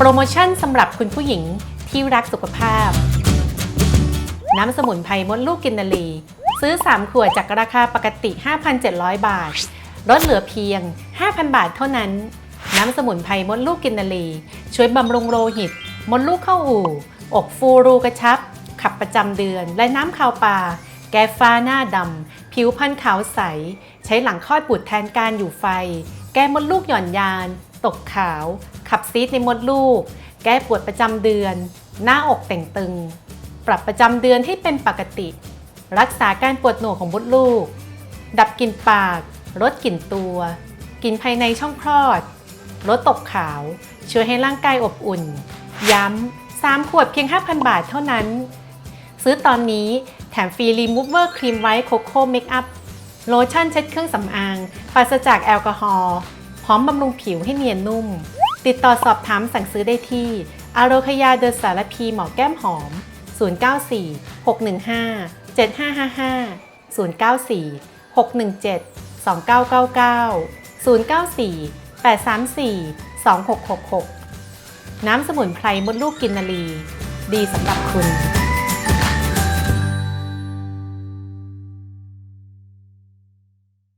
โปรโมชั่นสำหรับคุณผู้หญิงที่รักสุขภาพ น้ำสมุนไพรมดลูกกินนารีซื้อ 3 ขวดจากราคาปกติ 5,700 บาท ลดเหลือเพียง 5,000 บาทเท่านั้น น้ำสมุนไพรมดลูกกินนารีช่วยบำรุงโลหิต มดลูกเข้าอู่ อกฟูรูกระชับ ขับประจำเดือน และน้ำคาวปลาแก้ฟ้าหน้าดำ ผิวพรรณขาวใส ใช้หลังคลอดบุตรแทนการอยู่ไฟ แก้มดลูกหย่อนยาน ตกขาว ขับซีดในมดลูก แก้ปวดประจำเดือน หน้าอกแต่งตึง ปรับประจำเดือนให้เป็นปกติ รักษาการปวดหน่วงของมดลูก ดับกลิ่นปาก ลดกลิ่นตัวกลิ่นภายในช่องคลอด ลดตกขาว ช่วยให้ร่างกายอบอุ่น ย้ำ3 ขวดเพียง 5,000 บาทเท่านั้น ซื้อตอนนี้แถมฟรีรีมูเวอร์ครีมไวท์โคโค่เมคอัพ โลชั่นเช็ดเครื่องสำอาง ปราศจากแอลกอฮอล์พร้อมบำรุงผิวให้เนียนนุ่ม ติดต่อสอบถามสั่งซื้อได้ที่อาโรคยาเดอสารพีหมอแก้มหอม 094 615 7555 094 617 2999 094 834 2666 น้ำสมุนไพรมดลูกกินนารีดีสำหรับคุณ